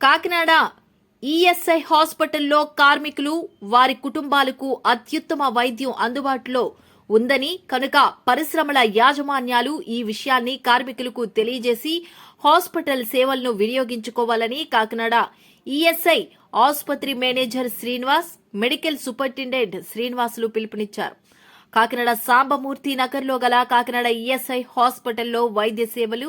Kakinada ESI హాస్పిటల్లో కార్మికులు వారి కుటుంబాలకు అత్యుత్తమ వైద్యం అందుబాటులో ఉందని కనుక పరిశ్రమల యాజమాన్యాలు ఈ విషయాన్ని కార్మికులకు తెలియజేసి హాస్పిటల్ సేవలను వినియోగించుకోవాలని కాకినాడ ఈఎస్ఐ ఆసుపత్రి manager Srinivas medical superintendent Srinivasulu పిలుపునిచ్చారు. కాకినాడ సాంబమూర్తి నగర్లో గల కాకినాడ ఈఎస్ఐ హాస్పిటల్లో వైద్య సేవలు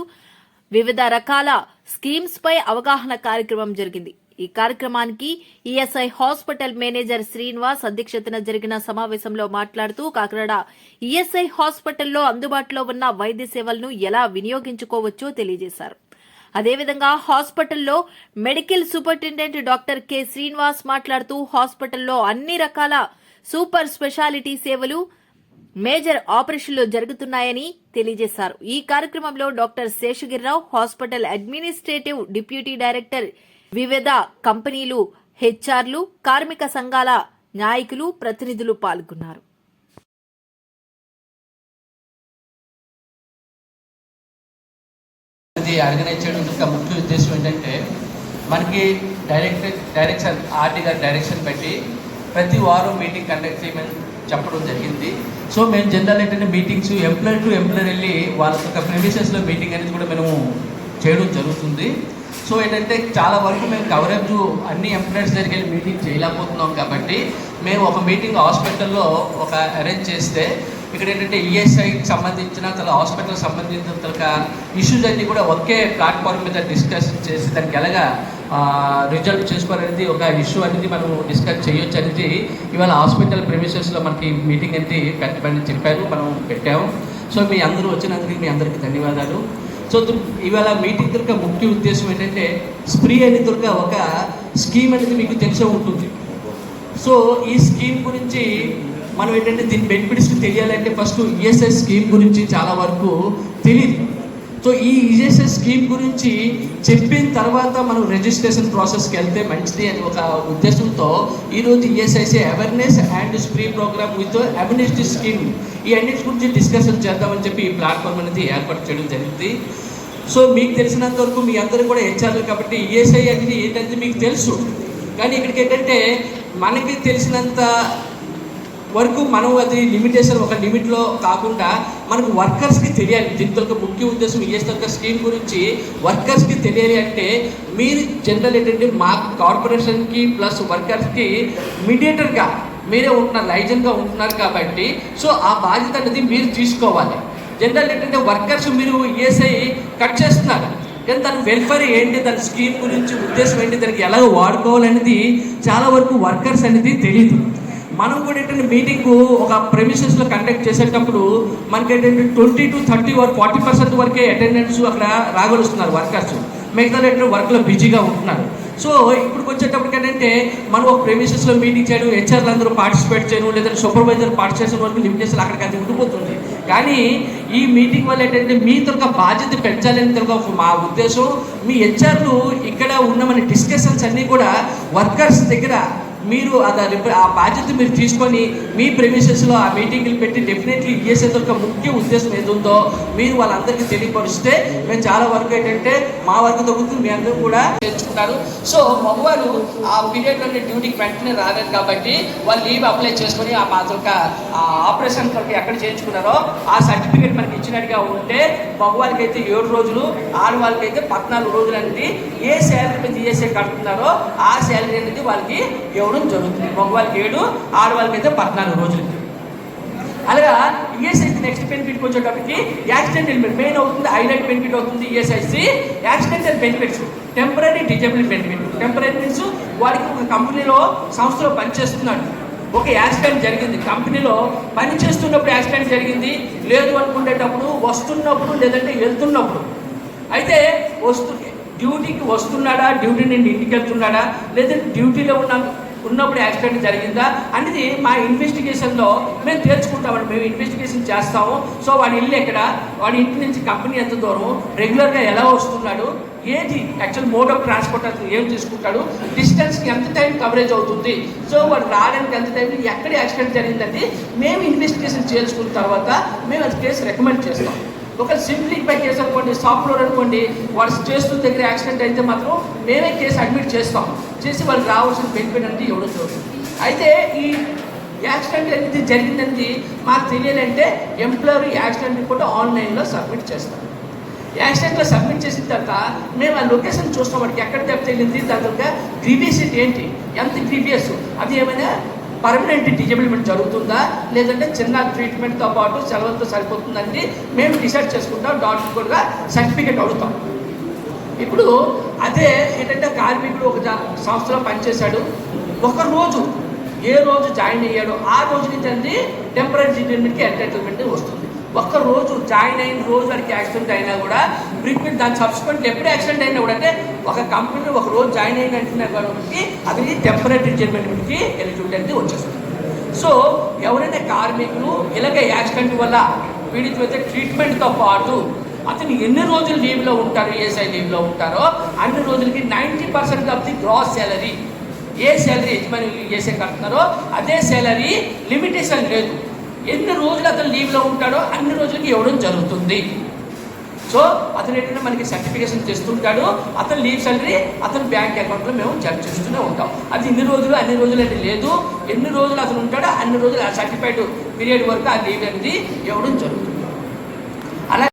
వివిధ రకాల స్కీమ్స్ పై అవగాహన కార్యక్రమం జరిగింది. ఈ కార్యక్రమానికి ఈఎస్ఐ హాస్పిటల్ మేనేజర్ శ్రీనివాస్ అధ్యక్షతన జరిగిన సమావేశంలో మాట్లాడుతూ కాకినాడ ఈఎస్ఐ హాస్పిటల్లో అందుబాటులో ఉన్న వైద్య సేవలను ఎలా వినియోగించుకోవచ్చో తెలియజేశారు. అదేవిధంగా హాస్పిటల్లో medical superintendent doctor K Srinivas మాట్లాడుతూ హాస్పిటల్లో అన్ని రకాల సూపర్ స్పెషాలిటీ సేవలు మేజర్ ఆపరేషన్లు జరుగుతున్నాయని తెలియజేశారు. ఈ కార్యక్రమంలో doctor Seshagiri Rao hospital administrative deputy director వివిధ కంపెనీలు హెచ్ఆర్లు కార్మిక సంఘాల నాయకులు ప్రతినిధులు పాల్గొన్నారు. ఇది ఆర్గనైజ్ చేయడం యొక్క ముఖ్య ఉద్దేశం ఏంటంటే మనకి డైరెక్ట్ డైరెక్షన్ ఆర్టీ గారి డైరెక్షన్ పెట్టి ప్రతి వారం మీటింగ్ కండక్ట్ చేయమని చెప్పడం జరిగింది. సో మేము జనరల్ ఏంటంటే మీటింగ్స్ ఎంప్లాయర్ టు ఎంప్లాయర్ వెళ్ళి వాళ్ళ యొక్క ప్రెమిసెస్లో మీటింగ్ అనేది కూడా మేము చేయడం జరుగుతుంది. సో ఏంటంటే చాలా వరకు మేము కవరేజ్ అన్ని ఎంప్లాయర్స్ దగ్గరికి వెళ్ళి మీటింగ్ చేయలేకపోతున్నాం కాబట్టి మేము ఒక మీటింగ్ హాస్పిటల్లో ఒక అరేంజ్ చేస్తే ఇక్కడ ఏంటంటే ఈఎస్ఐకి సంబంధించిన తల హాస్పిటల్ సంబంధించిన తన ఇష్యూస్ అన్నీ కూడా ఒకే ప్లాట్ఫామ్ మీద డిస్కస్ చేసి దానికి ఎలాగా రిజల్ట్ చేసుకోవాలనేది ఒక ఇష్యూ అనేది మనం డిస్కస్ చేయొచ్చు అనేది ఇవాళ హాస్పిటల్ ప్రిమిసెస్లో మనకి మీటింగ్ అనేది పెట్టమని చెప్పారు మనం పెట్టాము. సో మీ అందరూ వచ్చినందుకు మీ అందరికీ ధన్యవాదాలు. సో ఇవాళ మీటింగ్ దొరక ముఖ్య ఉద్దేశం ఏంటంటే స్ప్రీ అనేది దొరక ఒక స్కీమ్ అనేది మీకు తెలిసే ఉంటుంది. సో ఈ స్కీమ్ గురించి మనం ఏంటంటే దీని బెనిఫిట్స్ తెలియాలంటే ఫస్ట్ ఈఎస్ఎస్ స్కీమ్ గురించి చాలా వరకు తెలియదు సో ఈ ఈఎస్ఎస్ స్కీమ్ గురించి చెప్పిన తర్వాత మనం రిజిస్ట్రేషన్ ప్రాసెస్కి వెళ్తే మంచిది అని ఒక ఉద్దేశంతో ఈరోజు ESIC awareness and SPREE program with amnesty scheme ఈ అన్నిటి గురించి డిస్కషన్ చేద్దామని చెప్పి ఈ ప్లాట్ఫామ్ అనేది ఏర్పాటు చేయడం జరిగింది. సో మీకు తెలిసినంత వరకు మీ అందరూ కూడా హెచ్ఆర్లు కాబట్టి ఈఎస్ఐ అనేది ఏంటంటే మీకు తెలుసు. కానీ ఇక్కడికి ఏంటంటే మనకి తెలిసినంత వరకు మనం అది లిమిటేషన్ ఒక లిమిట్లో కాకుండా మనకు వర్కర్స్కి తెలియాలి. దీంతో ఒక ముఖ్య ఉద్దేశం ఈఎస్ యొక్క స్కీమ్ గురించి వర్కర్స్కి తెలియాలి అంటే మీరు జనరల్ ఏంటంటే మా కార్పొరేషన్కి ప్లస్ వర్కర్స్కి మీడియేటర్గా మీరే ఉంటున్నారు లైజన్గా ఉంటున్నారు కాబట్టి సో ఆ బాధ్యత అనేది మీరు తీసుకోవాలి. జనరల్ ఏంటంటే వర్కర్స్ మీరు ఈఎస్ఐ కట్ చేస్తున్నారు. కానీ దాని వెల్ఫేర్ ఏంటి దాని స్కీమ్ గురించి ఉద్దేశం ఏంటి దానికి ఎలా వాడుకోవాలనేది చాలా వరకు వర్కర్స్ అనేది తెలియదు మనం కూడా ఏంటంటే మీటింగ్ ఒక ప్రెమిసెస్లో కండక్ట్ చేసేటప్పుడు మనకి ఏంటంటే ట్వంటీ టు థర్టీ వరకు ఫార్టీ పర్సెంట్ వరకే అటెండెన్స్ అక్కడ రాగలుస్తున్నారు వర్కర్స్ మిగతా ఏంటంటే వర్క్లో బిజీగా ఉంటున్నారు. సో ఇప్పుడు వచ్చేటప్పటికి ఏంటంటే మనం ఒక ప్రెమిసెస్లో మీటింగ్ చేయడం హెచ్ఆర్లు అందరూ పార్టిసిపేట్ చేయడం లేదంటే సూపర్వైజర్ పార్టిసిపేషన్ వరకు లిమిటేషన్ అక్కడికి అది ఉండిపోతుంది. కానీ ఈ మీటింగ్ వల్ల ఏంటంటే మీ తొలక బాధ్యత పెంచాలని తొలక మా ఉద్దేశం. మీ హెచ్ఆర్లు ఇక్కడ ఉన్న మన డిస్కషన్స్ అన్నీ కూడా వర్కర్స్ దగ్గర మీరు అది ఆ బాధ్యత మీరు తీసుకొని మీ ప్రెమిసెస్లో ఆ మీటింగ్లు పెట్టి డెఫినెట్లీ ఈఎస్ఐ ఒక ముఖ్య ఉద్దేశం ఏది ఉందో మీరు వాళ్ళందరికీ తెలియపరిస్తే మేము చాలా వరకు ఏంటంటే మా వరకు తగ్గుతుంది మీ అందరూ కూడా తెచ్చుకుంటారు సో మగవారు ఆ పీరియడ్లో డ్యూటీకి వెంటనే రాలేదు కాబట్టి వాళ్ళు లీవ్ అప్లై చేసుకొని ఆ మా యొక్క ఆపరేషన్ తోటి ఎక్కడ చేయించుకున్నారో ఆ సర్టిఫికేట్ మనకి ఇచ్చినట్టుగా ఉంటే మగవారికి అయితే ఏడు రోజులు ఆడవాళ్ళకి అయితే పద్నాలుగు రోజులు అనేది ఏ శాలరీ మీద ఈఎస్ఐ కడుతున్నారో ఆ శాలరీ అనేది వాళ్ళకి ఎవరు ఇవ్వడం జరుగుతుంది. మగవాళ్ళకి ఏడు ఆడవాళ్ళకి అయితే పద్నాలుగు రోజులు. అలాగా ఈఎస్ఐసి నెక్స్ట్ బెనిఫిట్కి వచ్చేటప్పటికి యాక్సిడెంటల్ మెయిన్ అవుతుంది హైలైట్ బెనిఫిట్ అవుతుంది ESIC accidental benefits temporary disable benefit temporary means వాడికి ఒక కంపెనీలో సంస్థలో పనిచేస్తున్నాడు. ఒక యాక్సిడెంట్ జరిగింది. కంపెనీలో పని చేస్తున్నప్పుడు యాక్సిడెంట్ జరిగింది. లేదు అనుకునేటప్పుడు వస్తున్నప్పుడు లేదంటే వెళ్తున్నప్పుడు. అయితే వస్తు డ్యూటీకి వస్తున్నాడా? డ్యూటీ నుండి ఇంటికి వెళ్తున్నాడా? లేదంటే డ్యూటీలో ఉన్న ఉన్నప్పుడు యాక్సిడెంట్ జరిగిందా అనేది మా ఇన్వెస్టిగేషన్లో మేము తేల్చుకుంటామండి మేము ఇన్వెస్టిగేషన్ చేస్తాము. సో వాడి ఇల్లు ఎక్కడ? వాడి ఇంటి నుంచి కంపెనీ ఎంత దూరం? రెగ్యులర్గా ఎలా వస్తున్నాడు? ఏది? యాక్చువల్ మోడ్ ఆఫ్ ట్రాన్స్పోర్ట్ అతను ఏం తీసుకుంటాడు? డిస్టెన్స్కి ఎంత టైం కవరేజ్ అవుతుంది? సో వాడు రావడానికి ఎంత టైం? ఎక్కడ యాక్సిడెంట్ జరిగిందంటే మేము ఇన్వెస్టిగేషన్ చేసుకున్న తర్వాత మేము అది కేసు రికమెండ్ చేస్తాం. ఒక సింప్లిఫై కేసు అనుకోండి సాఫ్ట్వేర్ అనుకోండి వాడు చేస్తున్న దగ్గర యాక్సిడెంట్ అయితే మాత్రం మేమే కేసు అడ్మిట్ చేస్తాం. చేసి వాళ్ళకి రావాల్సిన బెనిఫిట్ అనేది ఇవ్వడం అయితే ఈ యాక్సిడెంట్ అనేది జరిగిందని మాకు తెలియాలంటే ఎంప్లాయర్ యాక్సిడెంట్ రిపోర్ట్ ఆన్లైన్లో సబ్మిట్ చేస్తాం యాక్సిడెంట్లో సబ్మిట్ చేసిన తర్వాత మేము ఆ లొకేషన్ చూస్తాం వాడికి ఎక్కడ దెబ్బ తగిలింది దాని తర్వాత గ్రీవియసిటీ ఏంటి ఎంత గ్రీవియస్ అది ఏమైనా పర్మనెంట్ డిజబిలిమెంట్ జరుగుతుందా? లేదంటే చిన్న ట్రీట్మెంట్తో పాటు సెలవులతో సరిపోతుందని మేము డిసైడ్ చేసుకుంటాం డాక్టర్ కూడా సర్టిఫికేట్ అడుగుతాం. ఇప్పుడు అదే ఏంటంటే కార్మికుడు ఒక సంస్థలో పనిచేశాడు. ఒక రోజు ఏ రోజు జాయిన్ అయ్యాడో ఆ రోజు నుంచి అండి టెంపరీ రిటైర్మెంట్కి ఎంటైటిల్మెంట్ వస్తుంది. ఒక్క రోజు జాయిన్ అయిన రోజు వారికి యాక్సిడెంట్ అయినా కూడా ట్రీట్మెంట్ దాని సబ్సిక్వెంట్ ఎప్పుడు యాక్సిడెంట్ అయినా కూడా అంటే ఒక కంపెనీ ఒక రోజు జాయిన్ అయిన అంటున్నారు కాబట్టి అది టెంపరీ రిటైర్మెంట్కి ఎలిజిబిలిటీ అనేది వచ్చేస్తుంది. సో ఎవరైనా కార్మికులు ఇలాగ యాక్సిడెంట్ వల్ల పీడితులైతే ట్రీట్మెంట్తో పాటు అతను ఎన్ని రోజులు లీవ్లో ఉంటారు ఏసఐ లీవ్లో ఉంటారో అన్ని రోజులకి ninety percent of the gross salary A salary యజమాని చేసే కడుతున్నారో అదే శాలరీ లిమిటేషన్ లేదు. ఎన్ని రోజులు అతను లీవ్లో ఉంటాడో అన్ని రోజులకి ఇవ్వడం జరుగుతుంది. సో అతను ఏంటంటే మనకి సర్టిఫికేషన్ తెస్తుంటాడు అతను లీవ్ సాలరీ అతని బ్యాంక్ అకౌంట్లో మేము జమ చేస్తూనే ఉంటాం. అది ఇన్ని రోజులు అన్ని రోజులు అంటే లేదు. ఎన్ని రోజులు అతను ఉంటాడో అన్ని రోజులు ఆ సర్టిఫైడ్ పీరియడ్ వరకు ఆ లీవ్ అనేది ఇవ్వడం జరుగుతుంది.